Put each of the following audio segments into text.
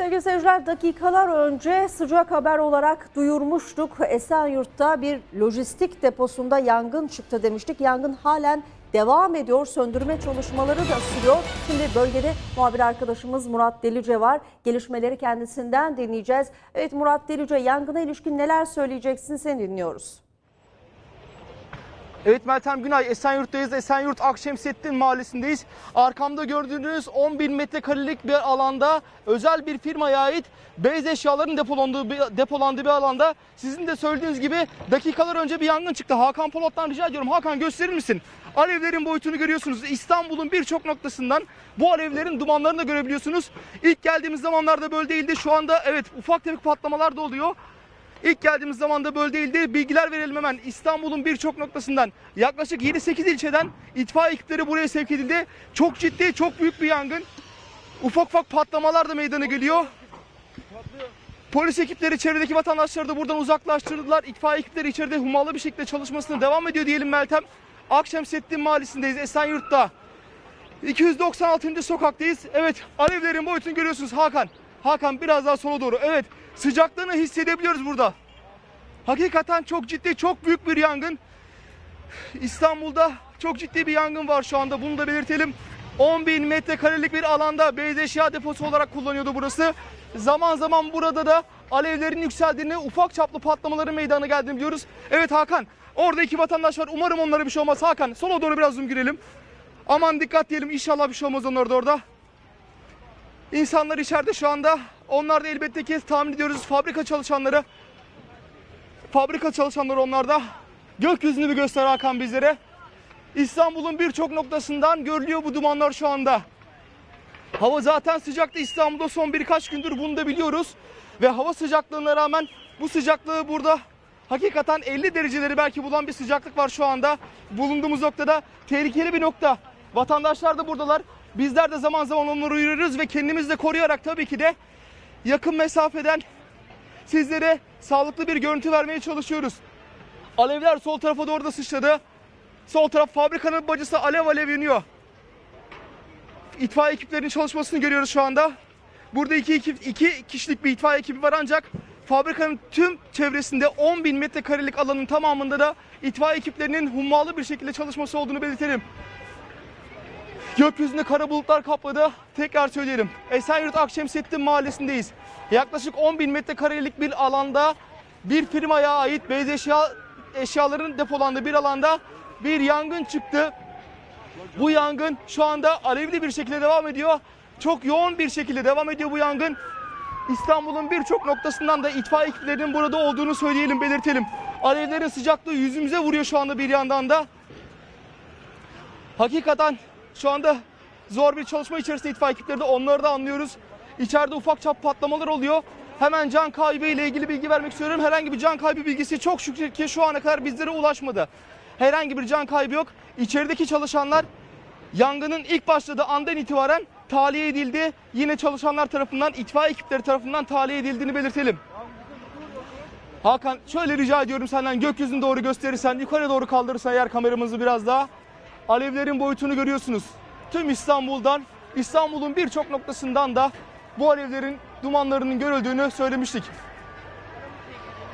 Sevgili seyirciler dakikalar önce sıcak haber olarak duyurmuştuk. Esenyurt'ta bir lojistik deposunda yangın çıktı demiştik. Yangın halen devam ediyor. Söndürme çalışmaları da sürüyor. Şimdi bölgede muhabir arkadaşımız Murat Delice var. Gelişmeleri kendisinden dinleyeceğiz. Evet Murat Delice yangına ilişkin neler söyleyeceksin seni dinliyoruz. Evet Meltem Günay, Esenyurt'tayız. Esenyurt Akşemsettin Mahallesi'ndeyiz. Arkamda gördüğünüz 10 bin metrekarelik bir alanda özel bir firmaya ait beyaz eşyaların depolandığı bir, depolandığı bir alanda sizin de söylediğiniz gibi dakikalar önce bir yangın çıktı. Hakan Polat'tan rica ediyorum. Hakan gösterir misin? Alevlerin boyutunu görüyorsunuz. İstanbul'un birçok noktasından bu alevlerin dumanlarını da görebiliyorsunuz. İlk geldiğimiz zamanlarda böyle değildi. Şu anda evet ufak tefek patlamalar da oluyor. İlk geldiğimiz zaman da böyle değildi. Bilgiler verelim hemen. İstanbul'un birçok noktasından yaklaşık 7-8 ilçeden itfaiye ekipleri buraya sevk edildi. Çok ciddi, çok büyük bir yangın. Ufak ufak patlamalar da meydana geliyor. Polis ekipleri çevredeki vatandaşları da buradan uzaklaştırdılar. İtfaiye ekipleri içeride hummalı bir şekilde çalışmasına devam ediyor diyelim Meltem. Akşemsettin Mahallesi'ndeyiz Esenyurt'ta. 296. sokaktayız. Evet alevlerin boyutunu görüyorsunuz Hakan. Hakan biraz daha sola doğru. Evet sıcaklığını hissedebiliyoruz burada. Hakikaten çok ciddi, çok büyük bir yangın. İstanbul'da çok ciddi bir yangın var şu anda. Bunu da belirtelim. 10 bin metrekarelik bir alanda beyaz eşya deposu olarak kullanıyordu burası. Zaman zaman burada da alevlerin yükseldiğini, ufak çaplı patlamaların meydana geldiğini biliyoruz. Evet Hakan, orada iki vatandaş var. Umarım onlara bir şey olmaz. Hakan, sola doğru biraz zoom girelim. Aman dikkat diyelim. İnşallah bir şey olmaz onlara da orada. İnsanlar içeride şu anda. Onlar da elbette ki tahmin ediyoruz fabrika çalışanları. Fabrika çalışanları onlar da. Gökyüzünü bir göster Hakan bizlere. İstanbul'un birçok noktasından görülüyor bu dumanlar şu anda. Hava zaten sıcaktı İstanbul'da son birkaç gündür bunu da biliyoruz. Ve hava sıcaklığına rağmen bu sıcaklığı burada hakikaten 50 dereceleri belki bulan bir sıcaklık var şu anda. Bulunduğumuz noktada tehlikeli bir nokta. Vatandaşlar da buradalar. Bizler de zaman zaman onları uyarırız ve kendimizi de koruyarak tabii ki de yakın mesafeden sizlere sağlıklı bir görüntü vermeye çalışıyoruz. Alevler sol tarafa doğru da sıçradı. Sol taraf fabrikanın bacısı alev alev yanıyor. İtfaiye ekiplerinin çalışmasını görüyoruz şu anda. Burada iki, iki, iki kişilik bir itfaiye ekibi var ancak fabrikanın tüm çevresinde 10 bin metrekarelik alanın tamamında da itfaiye ekiplerinin hummalı bir şekilde çalışması olduğunu belirtelim. Gökyüzünde kara bulutlar kapladı. Tekrar söyleyelim. Esenyurt Akşemsettin Mahallesi'ndeyiz. Yaklaşık 10 bin metrekarelik bir alanda bir firmaya ait beyaz eşya eşyaların depolandığı bir alanda bir yangın çıktı. Bu yangın şu anda alevli bir şekilde devam ediyor. Çok yoğun bir şekilde devam ediyor bu yangın. İstanbul'un birçok noktasından da itfaiye ekiplerinin burada olduğunu söyleyelim, belirtelim. Alevlerin sıcaklığı yüzümüze vuruyor şu anda bir yandan da. Hakikaten şu anda zor bir çalışma içerisinde itfaiye ekipleri de onları da anlıyoruz. İçeride ufak çap patlamalar oluyor. Hemen can kaybı ile ilgili bilgi vermek istiyorum. Herhangi bir can kaybı bilgisi çok şükür ki şu ana kadar bizlere ulaşmadı. Herhangi bir can kaybı yok. İçerideki çalışanlar yangının ilk başladığı andan itibaren tahliye edildi. Yine çalışanlar tarafından, itfaiye ekipleri tarafından tahliye edildiğini belirtelim. Hakan şöyle rica ediyorum senden gökyüzünü doğru gösterirsen, yukarı doğru kaldırırsan eğer kameramızı biraz daha. Alevlerin boyutunu görüyorsunuz. Tüm İstanbul'dan, İstanbul'un birçok noktasından da bu alevlerin dumanlarının görüldüğünü söylemiştik.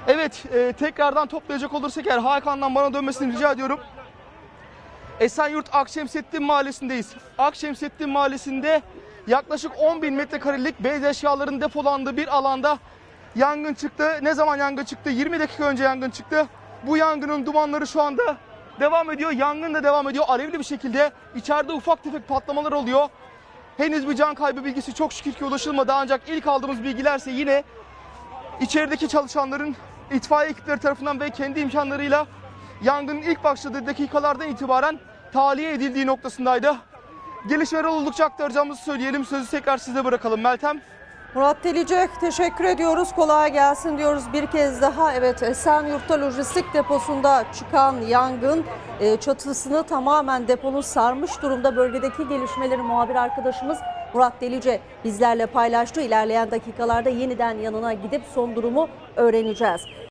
Evet, e, tekrardan toplayacak olursak eğer Hakan'dan bana dönmesini rica ediyorum. Esenyurt Akşemsettin Mahallesi'ndeyiz. Akşemsettin Mahallesi'nde yaklaşık 10 bin metrekarelik beyaz eşyaların depolandığı bir alanda yangın çıktı. Ne zaman yangın çıktı? 20 dakika önce yangın çıktı. Bu yangının dumanları şu anda devam ediyor. Yangın da devam ediyor. Alevli bir şekilde içeride ufak tefek patlamalar oluyor. Henüz bir can kaybı bilgisi çok şükür ki ulaşılmadı. Ancak ilk aldığımız bilgilerse yine içerideki çalışanların itfaiye ekipleri tarafından ve kendi imkanlarıyla yangının ilk başladığı dakikalardan itibaren tahliye edildiği noktasındaydı. Gelişmeler oldukça aktaracağımızı söyleyelim. Sözü tekrar size bırakalım Meltem. Murat Delice teşekkür ediyoruz. Kolay gelsin diyoruz bir kez daha. Evet Esenyurt'ta lojistik deposunda çıkan yangın e, çatısını tamamen deponun sarmış durumda. Bölgedeki gelişmeleri muhabir arkadaşımız Murat Delice bizlerle paylaştı. İlerleyen dakikalarda yeniden yanına gidip son durumu öğreneceğiz.